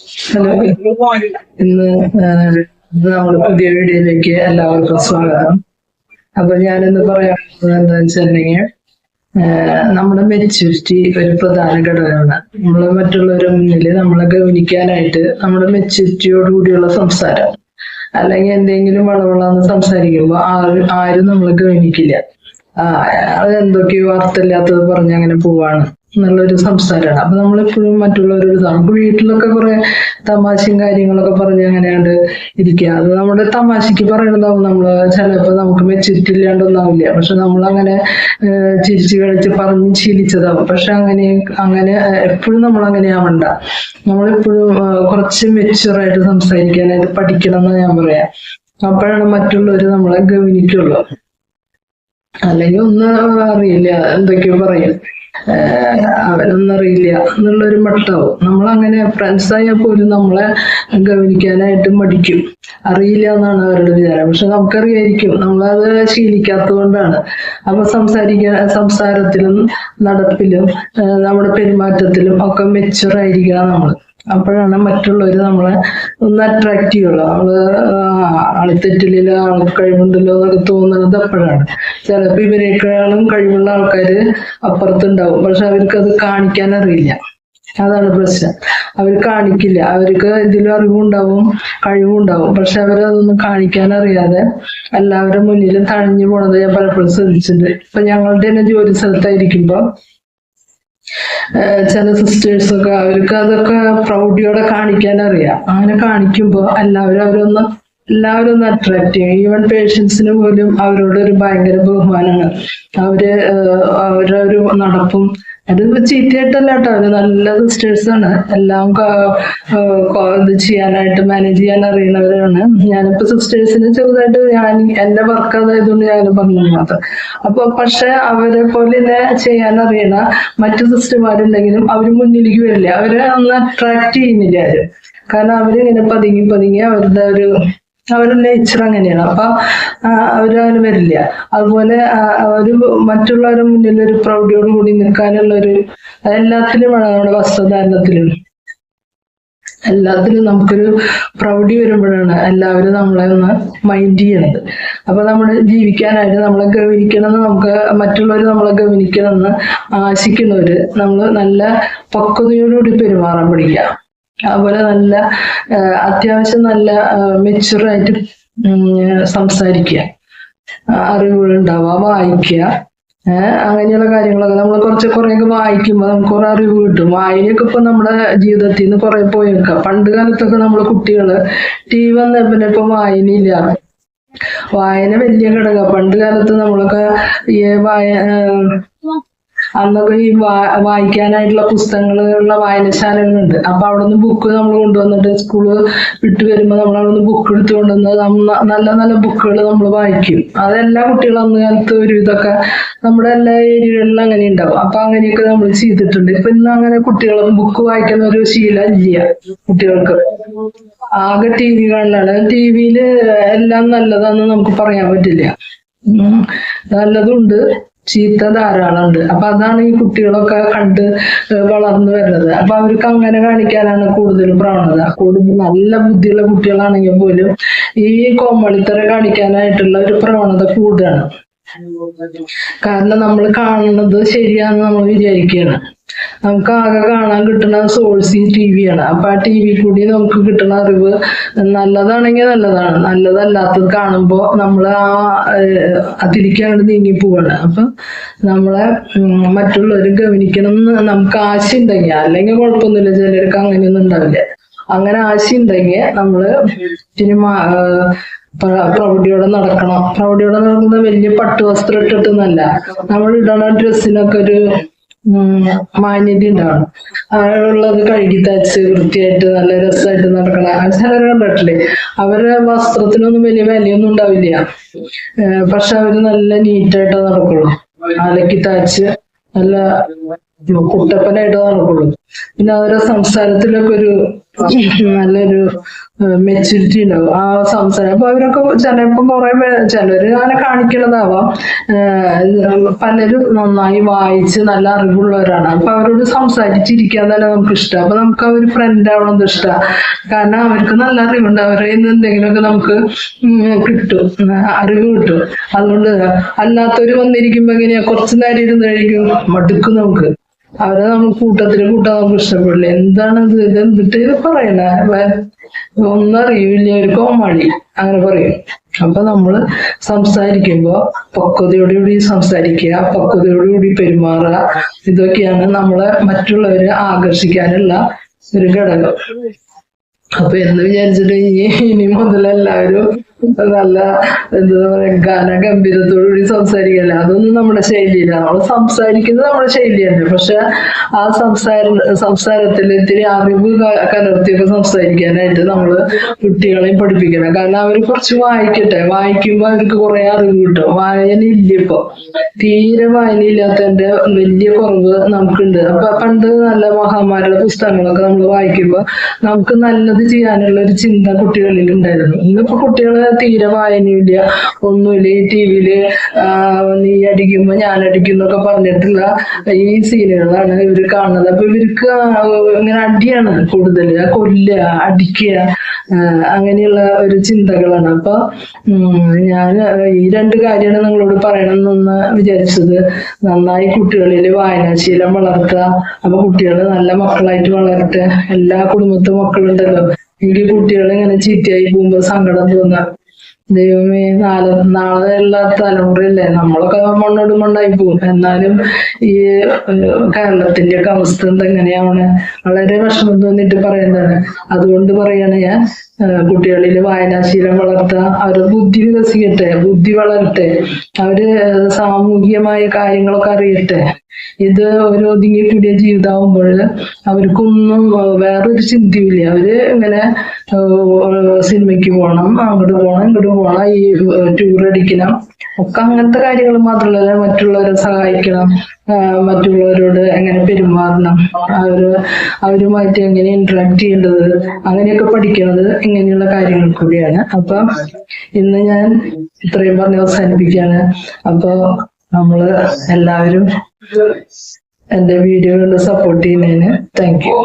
Hello. ഇന്ന് നമ്മൾ പുതിയ വീഡിയോയിലേക്ക് എല്ലാവർക്കും സ്വാഗതം. അപ്പൊ ഞാനിന്ന് പറയാൻ എന്താ വെച്ചിട്ടുണ്ടെങ്കിൽ നമ്മുടെ മെച്യൂരിറ്റി ഒരു പ്രധാന ഘടകമാണ്. നമ്മൾ മറ്റുള്ളവരുടെ മുന്നിൽ നമ്മളെ ഗവനിക്കാനായിട്ട് നമ്മുടെ മെച്യൂരിറ്റിയോട് കൂടിയുള്ള സംസാരം. അല്ലെങ്കിൽ എന്തെങ്കിലും വളവളാന്ന് സംസാരിക്കുമ്പോൾ ആരും ആരും നമ്മളെ ഗവനിക്കില്ല ആ അത് എന്തൊക്കെയോ അർത്ഥമില്ലാത്തത് പറഞ്ഞ് അങ്ങനെ പോവാണ്. എന്നുള്ളൊരു സംസാരമാണ് അപ്പൊ നമ്മളെപ്പോഴും മറ്റുള്ളവരോട് നമുക്ക് വീട്ടിലൊക്കെ കുറെ തമാശയും കാര്യങ്ങളൊക്കെ പറഞ്ഞ് അങ്ങനെയാണ്ട് ഇരിക്കുക. അത് നമ്മുടെ തമാശക്ക് പറയണതാവും. നമ്മൾ ചിലപ്പോ നമുക്ക് മെച്ചൂരിറ്റി ഇല്ലാണ്ടൊന്നാവില്ല പക്ഷെ നമ്മളങ്ങനെ ചിരിച്ചു കളിച്ച് പറഞ്ഞ് ശീലിച്ചതാവും. പക്ഷെ അങ്ങനെ അങ്ങനെ എപ്പോഴും നമ്മൾ അങ്ങനെ ആവണ്ട. നമ്മളെപ്പോഴും കുറച്ച് മെച്ചുവറായിട്ട് സംസാരിക്കാനായിട്ട് പഠിക്കണം എന്ന് ഞാൻ പറയാം. അപ്പോഴാണ് മറ്റുള്ളവർ നമ്മളെ ഗവനിക്കുള്ളൂ അല്ലെങ്കിൽ ഒന്നും അറിയില്ല. എന്തൊക്കെയോ പറയും. ഏഹ് അവനൊന്നും അറിയില്ല എന്നുള്ളൊരു മട്ടാവും. നമ്മളങ്ങനെ ഫ്രണ്ട്സ് ആയാൽ പോലും നമ്മളെ ഗവനിക്കാനായിട്ട് മടിക്കും. അറിയില്ല എന്നാണ് അവരുടെ വിചാരം. പക്ഷെ നമുക്കറിയായിരിക്കും നമ്മളത് ശീലിക്കാത്തത് കൊണ്ടാണ് അപ്പൊ സംസാരിക്കാൻ സംസാരത്തിലും നടപ്പിലും നമ്മുടെ പെരുമാറ്റത്തിലും ഒക്കെ മെച്ചുവർ ആയിരിക്കണം നമ്മൾ അപ്പോഴാണ് മറ്റുള്ളവർ നമ്മളെ ഒന്ന് അട്രാക്ട് ചെയ്യുള്ളൂ. നമ്മൾ ആളിത്തെറ്റില്ല ആൾക്ക് കഴിവുണ്ടല്ലോ എന്നൊക്കെ തോന്നുന്നത് അപ്പോഴാണ്. ചിലപ്പോ ഇവരെക്കാളും കഴിവുള്ള ആൾക്കാര് അപ്പുറത്തുണ്ടാവും. പക്ഷെ അവർക്ക് അത് കാണിക്കാൻ അറിയില്ല അതാണ് പ്രശ്നം. അവർ കാണിക്കില്ല. അവർക്ക് ഇതിലും അറിവുണ്ടാവും കഴിവുണ്ടാവും. പക്ഷെ അവരതൊന്നും കാണിക്കാൻ അറിയാതെ എല്ലാവരുടെ മുന്നിലും തഴഞ്ഞു പോണത് ഞാൻ പലപ്പോഴും ശ്രദ്ധിച്ചിട്ടുണ്ട്. ഇപ്പൊ ഞങ്ങളുടെ തന്നെ ജോലി സ്ഥലത്തായിരിക്കുമ്പോ ചില സിസ്റ്റേഴ്സ് ഒക്കെ അവർക്ക് അതൊക്കെ പ്രൗഢിയോടെ കാണിക്കാൻ അറിയാം. അങ്ങനെ കാണിക്കുമ്പോ എല്ലാവരും അവരൊന്ന് എല്ലാവരും ഒന്ന് അട്രാക്ട് ചെയ്യും. ഈവൻ പേഷ്യൻസിന് പോലും അവരോട് ഒരു ഭയങ്കര ബഹുമാനമാണ് അവർ അവരൊരു നടപ്പും അത് ചീത്തയായിട്ടല്ല കേട്ടോ. അത് നല്ല സിസ്റ്റേഴ്സ് ആണ്. എല്ലാം ഇത് ചെയ്യാനായിട്ട് മാനേജ് ചെയ്യാൻ അറിയുന്നവരാണ്. ഞാനിപ്പോ സിസ്റ്റേഴ്സിന് ചെറുതായിട്ട് ഞാൻ എന്റെ വർക്ക് അതായതുകൊണ്ട് ഞാൻ പറഞ്ഞു മാത്രം അപ്പൊ പക്ഷെ അവരെ പോലെ തന്നെ ചെയ്യാൻ അറിയണ മറ്റു സിസ്റ്റർമാരുണ്ടെങ്കിലും അവർ മുന്നിലേക്ക് വരില്ല. അവരെ ഒന്ന് അട്രാക്ട് ചെയ്യുന്നില്ല അവർ കാരണം അവരിങ്ങനെ പതുങ്ങി പതുങ്ങി അവരുടെ ഒരു അവരുടെ നേച്ചർ അങ്ങനെയാണ്. അപ്പൊ അവരങ്ങനെ വരില്ല. അതുപോലെ ഒരു മറ്റുള്ളവരുടെ മുന്നിൽ ഒരു പ്രൗഢിയോട് കൂടി നിൽക്കാനുള്ള ഒരു എല്ലാത്തിലുമാണ് നമ്മുടെ വസ്ത്രധാരണത്തിലും. എല്ലാത്തിലും നമുക്കൊരു പ്രൗഢി വരുമ്പോഴാണ് എല്ലാവരും നമ്മളെ ഒന്ന് മൈൻഡ് ചെയ്യണത്. അപ്പൊ നമ്മൾ ജീവിക്കാനായിട്ട് നമ്മളെ ഗവനിക്കണമെന്ന് നമുക്ക് മറ്റുള്ളവർ നമ്മളെ ഗവനിക്കണമെന്ന് ആശിക്കുന്നവര് നമ്മൾ നല്ല പക്വതയോടുകൂടി പെരുമാറാൻ പഠിക്കുക. അതുപോലെ നല്ല അത്യാവശ്യം നല്ല മെച്ചുറായിട്ട് സംസാരിക്കുക. അറിവുകൾ അറിവുകളുണ്ടാവുക വായിക്കുക. അങ്ങനെയുള്ള കാര്യങ്ങളൊക്കെ നമ്മൾ കുറച്ച് കുറേയൊക്കെ വായിക്കുമ്പോൾ നമുക്ക് കുറെ അറിവ് കിട്ടും. വായനയൊക്കെ ഇപ്പൊ നമ്മുടെ ജീവിതത്തിൽ നിന്ന് കുറെ പോയേക്കാം. പണ്ട് കാലത്തൊക്കെ നമ്മൾ കുട്ടികൾ ടി വി വന്ന പിന്നെ ഇപ്പൊ വായനയില്ല. വായന വലിയ ഘടക പണ്ട് കാലത്ത് നമ്മളൊക്കെ ഈ വായ അന്നൊക്കെ ഈ വായിക്കാനായിട്ടുള്ള പുസ്തകങ്ങളുള്ള വായനശാലകളുണ്ട്. അപ്പൊ അവിടെ നിന്ന് ബുക്ക് നമ്മൾ കൊണ്ടുവന്നിട്ട് സ്കൂൾ വിട്ട് വരുമ്പോൾ നമ്മൾ അവിടെ നിന്ന് ബുക്ക് എടുത്ത് കൊണ്ടുവന്ന് നല്ല നല്ല ബുക്കുകൾ നമ്മൾ വായിക്കും. അതെല്ലാ കുട്ടികളും അന്ന് കാലത്ത് ഒരു ഇതൊക്കെ നമ്മുടെ എല്ലാ ഏരിയകളിലും അങ്ങനെ ഉണ്ടാവും. അപ്പൊ അങ്ങനെയൊക്കെ നമ്മൾ ചെയ്തിട്ടുണ്ട്. ഇപ്പൊ ഇന്ന് അങ്ങനെ കുട്ടികൾ ബുക്ക് വായിക്കുന്ന ഒരു ശീലം ഇല്ല കുട്ടികൾക്ക്. ആകെ ടി വി കാണലാണ്. ടി വിയിൽ എല്ലാം നല്ലതാന്ന് നമുക്ക് പറയാൻ പറ്റില്ല. നല്ലതുണ്ട്. ചീത്ത ധാരാളമുണ്ട്. അപ്പൊ അതാണ് ഈ കുട്ടികളൊക്കെ കണ്ട് വളർന്നു വരുന്നത്. അപ്പൊ അവർക്ക് അങ്ങനെ കാണിക്കാനാണ് കൂടുതൽ പ്രവണത കൂടുതൽ നല്ല ബുദ്ധിയുള്ള കുട്ടികളാണെങ്കിൽ പോലും ഈ കോമളിത്തറ കാണിക്കാനായിട്ടുള്ള ഒരു പ്രവണത കൂടുതലാണ്. കാരണം നമ്മൾ കാണുന്നത് ശരിയാണെന്ന് നമ്മൾ വിചാരിക്കുകയാണ്. നമുക്ക് ആകെ കാണാൻ കിട്ടുന്ന സോഴ്സ് ഈ ടി വിയാണ് അപ്പൊ ആ ടി വി കൂടി നമുക്ക് കിട്ടുന്ന അറിവ് നല്ലതാണെങ്കിൽ നല്ലതാണ്. നല്ലതല്ലാത്തത് കാണുമ്പോൾ നമ്മൾ ആ അതിരിക്കാണ്ട് നീങ്ങി പോവാണ്. അപ്പൊ നമ്മളെ മറ്റുള്ളവരും ഗവനിക്കണം എന്ന് നമുക്ക് ആശ ഉണ്ടെങ്കിൽ അല്ലെങ്കിൽ കുഴപ്പമൊന്നുമില്ല ചിലർക്ക് അങ്ങനെയൊന്നും ഉണ്ടാവില്ല. അങ്ങനെ ആശ ഉണ്ടെങ്കിൽ നമ്മൾ ഇത്തിരി മാ- ഏഹ്, പ്ര- പ്രൗഢിയോടെ നടക്കണം. പ്രൗഢിയോടെ നടക്കുന്നത് വലിയ പട്ടുവസ്ത്രം ഇട്ടിട്ടൊന്നല്ല നമ്മൾ ഇടണ ഡ്രസ്സിനൊക്കെ ഒരു മാന്യത ഉണ്ടാവണം ഉള്ളത് കഴുകി തച്ച് വൃത്തിയായിട്ട് നല്ല രസമായിട്ട് നടക്കണം. ചിലരെ കണ്ടിട്ടില്ലേ അവരുടെ വസ്ത്രത്തിനൊന്നും വലിയ വിലയൊന്നും ഉണ്ടാവില്ല. പക്ഷെ അവർ നല്ല നീറ്റായിട്ട് നടക്കുള്ളൂ. അലക്കി തച്ച് നല്ല കുട്ടപ്പനായിട്ട് നടക്കുള്ളൂ. പിന്നെ അവരുടെ സംസാരത്തിലൊക്കെ ഒരു നല്ലൊരു മെച്യൂരിറ്റി ഉണ്ടാവും. ആ സംസാരം. അപ്പൊ അവരൊക്കെ ചിലപ്പോ കുറെ ചിലര് അങ്ങനെ കാണിക്കണതാവാം. പലരും നന്നായി വായിച്ച് നല്ല അറിവുള്ളവരാണ്. അപ്പൊ അവരോട് സംസാരിച്ചിരിക്കാൻ തന്നെ നമുക്ക് ഇഷ്ടം. അപ്പൊ നമുക്ക് അവർ ഫ്രണ്ട് ആവണമെന്ന് ഇഷ്ടമാണ് കാരണം അവർക്ക് നല്ല അറിവുണ്ട്. അവരെ എന്തെങ്കിലുമൊക്കെ നമുക്ക് കിട്ടും. അറിവ് കിട്ടും. അതുകൊണ്ട് അല്ലാത്തവര് വന്നിരിക്കുമ്പോ എങ്ങനെയാ? കുറച്ചു നേരം ഇരുന്ന് കഴിക്കും. മടുക്കും നമുക്ക്. അവരെ നമ്മൾ കൂട്ടത്തിൽ കൂട്ടാൻ നമുക്ക് ഇഷ്ടപ്പെടില്ല. എന്താണ് ഇത് ഇത് എന്നിട്ട് പറയണേ ഒന്നും അറിയില്ല ഒരുക്കോ കോമാളി അങ്ങനെ പറയും. അപ്പൊ നമ്മൾ സംസാരിക്കുമ്പോ പക്വതയോടുകൂടി സംസാരിക്കുക പക്വതയോടുകൂടി പെരുമാറുക. ഇതൊക്കെയാണ് നമ്മളെ മറ്റുള്ളവരെ ആകർഷിക്കാനുള്ള ഒരു ഘടകം. അപ്പൊ എന്ന് വിചാരിച്ചിട്ട് ഇനി ഇനി മുതൽ എല്ലാവരും നല്ല എന്താ പറയാ ഗാന ഗംഭീരത്തോടുകൂടി സംസാരിക്കല്ല അതൊന്നും നമ്മുടെ ശൈലിയില്ല. നമ്മൾ സംസാരിക്കുന്നത് നമ്മുടെ ശൈലി തന്നെ പക്ഷെ ആ സംസാര സംസാരത്തിൽ ഇത്തിരി അറിവ് കലർത്തിയൊക്കെ സംസാരിക്കാനായിട്ട് നമ്മൾ കുട്ടികളെയും പഠിപ്പിക്കണം. കാരണം അവർ കുറച്ച് വായിക്കട്ടെ. വായിക്കുമ്പോ അവർക്ക് കുറെ അറിവ് കിട്ടും. വായന ഇല്ല ഇപ്പൊ. തീരെ വായന ഇല്ലാത്തതിന്റെ വലിയ കുറവ് നമുക്കുണ്ട്. അപ്പൊ പണ്ട് നല്ല മഹാമാരുടെ പുസ്തകങ്ങളൊക്കെ നമ്മൾ വായിക്കുമ്പോ നമുക്ക് നല്ലത് ചെയ്യാനുള്ള ഒരു ചിന്ത കുട്ടികളിൽ ഉണ്ടായിരുന്നു ഇന്നിപ്പോ കുട്ടികൾ തീരെ വായനയില്ല ഒന്നുമില്ല. ഈ ടി വിയിൽ നീ അടിക്കുമ്പോ ഞാൻ അടിക്കുന്നൊക്കെ പറഞ്ഞിട്ടുള്ള ഈ സീനുകളാണ് ഇവർ കാണുന്നത്. അപ്പൊ ഇവർക്ക് ഇങ്ങനെ അടിയാണ് കൂടുതൽ കൊല്ല അടിക്കുക അങ്ങനെയുള്ള ഒരു ചിന്തകളാണ്. അപ്പൊ ഞാൻ ഈ രണ്ട് കാര്യമാണ് നിങ്ങളോട് പറയണമെന്ന് വിചാരിച്ചത്. നന്നായി കുട്ടികളിൽ വായനാശീലം വളർത്തുക. അപ്പൊ കുട്ടികൾ നല്ല മക്കളായിട്ട് വളരട്ടെ. എല്ലാ കുടുംബത്തും മക്കളുണ്ടല്ലോ. എങ്കിൽ കുട്ടികൾ ഇങ്ങനെ ചീത്തയായി പോകുമ്പോ സങ്കടം തോന്നാം. ദൈവമേ നാളെ നാളെ ഉള്ള തലമുറയല്ലേ? നമ്മളൊക്കെ മണ്ണോട് മണ്ണായി പോകും. എന്നാലും ഈ കേരളത്തിന്റെ ഒക്കെ അവസ്ഥ എങ്ങനെയാണ് വളരെ വിഷമം തോന്നിട്ട് പറയുന്നതാണ്. അതുകൊണ്ട് പറയാണ് ഞാൻ കുട്ടികളിൽ വായനാശീലം വളർത്തുക അവർ ബുദ്ധി വികസിക്കട്ടെ ബുദ്ധി വളരട്ടെ അവർ സാമൂഹികമായ കാര്യങ്ങളൊക്കെ അറിയട്ടെ. ഇത് ഒരു ഒതുങ്ങി കൂടിയ ജീവിതമാകുമ്പോൾ അവർക്കൊന്നും വേറൊരു ചിന്തയില്ല അവർ ഇങ്ങനെ സിനിമയ്ക്ക് പോകണം അങ്ങോട്ട് പോകണം ഇങ്ങോട്ട് പോകണം ഈ ടൂർ അടിക്കണം ഒക്കെ അങ്ങനത്തെ കാര്യങ്ങൾ മാത്രമല്ല മറ്റുള്ളവരെ സഹായിക്കണം മറ്റുള്ളവരോട് എങ്ങനെ പെരുമാറണം അവർ അവരുമായിട്ട് എങ്ങനെ ഇന്ററാക്ട് ചെയ്യേണ്ടത് അങ്ങനെയൊക്കെ പഠിക്കുന്നത് ഇങ്ങനെയുള്ള കാര്യങ്ങൾ കൂടിയാണ്. അപ്പൊ ഇന്ന് ഞാൻ ഇത്രയും പറഞ്ഞ് അവസാനിപ്പിക്കുകയാണ്. അപ്പൊ നമ്മൾ എല്ലാവരും എന്റെ വീഡിയോ കണ്ട് സപ്പോർട്ട് ചെയ്യുന്നതിന് താങ്ക് യു